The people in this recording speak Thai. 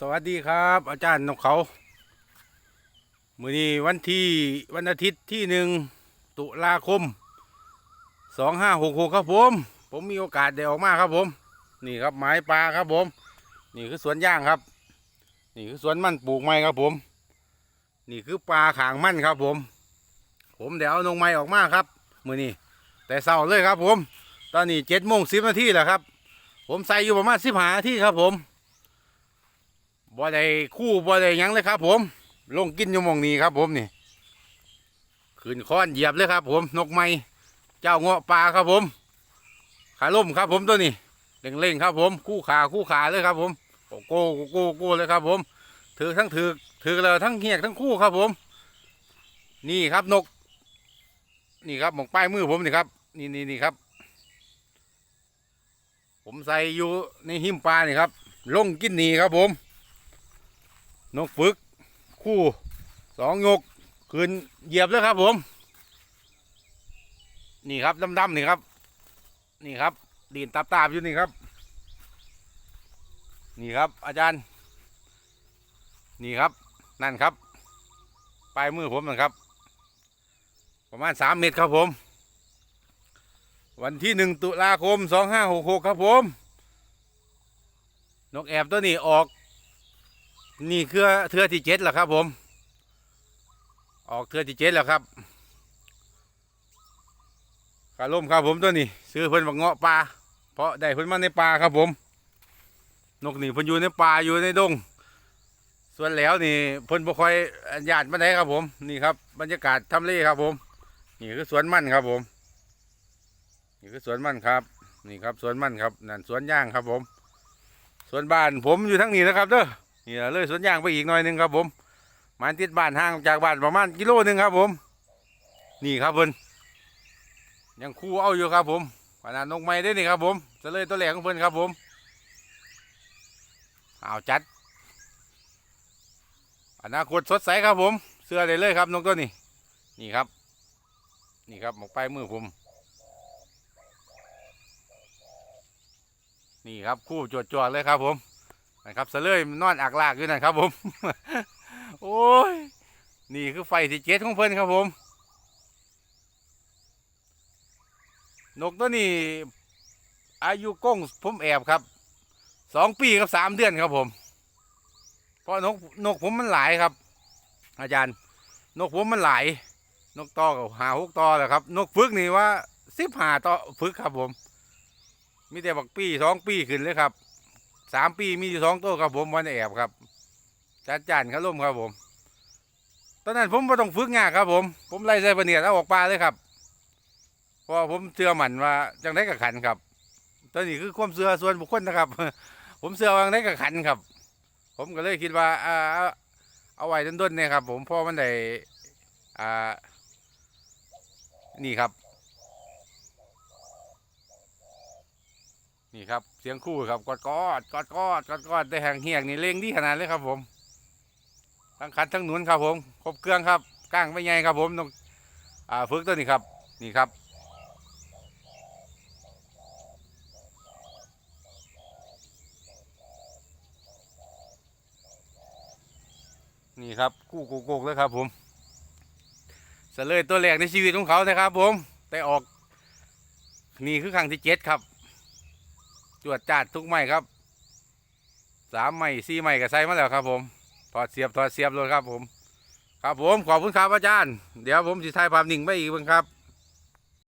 สวัสดีครับ อาจารย์นกเขามือนี้วันที่วันอาทิตย์ที่หนึ่งตุลาคมสองห้าหกหกครับผม ผมมีโอกาสได้ออกมาครับผม นี่ครับหมายปลาครับผม นี่คือสวนย่างครับ นี่คือสวนมันปลูกไม้ครับผม นี่คือปลาขางมันครับผม ผมเดี๋ยวเอานงไม้ออกมาครับ มือนี้แต่เศร้าเลยครับผม ตอนนี้เจ็ดโมงสิบนาทีแล้วครับ ผมใส่อยู่ประมาณสิบห้านาทีครับผม บ่ได้คู่บ่ได้ยังเลยครับ ผม ลงกินอยู่มองนี้ครับ ผมนี่ขึ้นค้อนเหยียบเลยครับ ผม นกไม้เจ้าเงาะปลาครับผม ขาล่มครับ ผมตัวนี้เร่งๆครับ ผม คู่ขาคู่ขาเลยครับ ผมโกโก้โก้โก้เลยครับ ผม ถือทั้งถือถือเลยทั้งเหียกทั้งคู่ครับ ผม นี่ครับนก นี่ครับมองป้ายมือผมนี่ครับ นี่นี่นี่ครับ ผมใส่อยู่ในหิมปลานี่ครับลงกินนีครับผม นกฝึก คู่สองยกขึ้นเหยียบแล้วครับผม นี่ครับดำๆนี่ครับ นี่ครับดีนตับตาบๆอยู่นี่ครับ นี่ครับ อาจารย์ นี่ครับนั่นครับปลายมือผมนะครับ ประมาณสามเมตรครับผม วันที่หนึ่งตุลาคมสองห้าหกหกครับผม นกแอบตัวนี้ออก นี่คือเทือที่เจ็ดแล้วครับ ผม ออกเทือที่เจ็ดแล้วครับขาล่มครับผมตัวนี้ ซื้อเพิ่นบักเงาะปลาเพราะได้เพิ่นมาในป่าครับผม นกนี่เพิ่นอยู่ในป่าอยู่ในดง ส่วนแล้วนี่เพิ่นบ่ค่อยญาติมาได้ครับผม นี่ครับ บรรยากาศทำเลครับผม นี่คือสวนมันครับผม นี่คือสวนมันครับ นี่ครับสวนมันครับนั่นสวนย่างครับผม สวนบ้านผมอยู่ทั้งนี้นะครับเด้อ นี่เลยสวนยางไปอีกหน่อยหนึงครับผมมันติดบ้านห่างจากบ้านประมาณกิโลหนึ่งครับผม นี่ครับเพิ่นยังคู่เอาอยู่ครับผมขนาดนกไม้ได้นี่ครับผมจะเลยตัวแหลกของเพิ่นครับผมเอาจัดอนาคตสดใสครับผม เสื้อได้เลยครับนกตัวนี้ นี่ครับ นี่ครับหมกไปมือผม นี่ครับคู่จวดๆเลยครับผม นะครับเสลยนอนอักลากอยู่นั่นครับผม โอ้ย นี่คือไฟที่เจ็ดของเพิ่นครับผม นกตัวนี้ อายุก้งผมแอบครับ สองปีกับสามเดือนครับผม เพราะนกนกผมมันหลายครับ อาจารย์ นกผมมันหลาย นกตอกับหาหกตอแหละครับ นกฝึกนี่ว่าสิบหาตอฝึกครับผม มีแต่บักปีสองปีขึ้นเลยครับ สามปีมีอยู่สองตัวครับผมวันแอบครับจัดจานครับล่มครับผม ตอนนั้นผมไม่ต้องฝึกงานครับผม ผมไล่ใส่ปะเนียดเอาออกปลาเลยครับเพราะผมเชื่อหมันว่าจังได้กับขันครับ ตอนนี้คือความเชื่อส่วนบุคคลนะครับ ผมเชื่อว่าจังได้กับขันครับ ผมก็เลยคิดว่าอ่าเอาเอาไว้ต้นๆเนี่ยครับ ผมพราะมันได้อ่านี่ครับ นี่ครับเสียงคู่ครับกอดกอดกอดกอดกอดกอดได้แหงเหียกนี่เล่งดีขนาดเลยครับ ผมทั้งคันทั้งหนุนครับ ผมครบเครื่องครับก้างไม่ใหญ่ครับ ผมต้องอ่าฝึกตัวนี้ครับ นี่ครับนี่ครับกู้โกกเลยครับ ผมเสลยตัวแรกในชีวิตของเขานะครับ ผมแต่ออก นี่คือครั้งที่เจ็ดครับ จวดจัดทุกไม้ครับสามไม้สี่ไม้ก็ใส่มาแล้วครับผมถอดเสียบถอดเสียบเลยครับผม ครับผมขอบคุณครับอาจารย์ เดี๋ยวผมจะถ่ายภาพนิ่งไปอีกบ้างครับ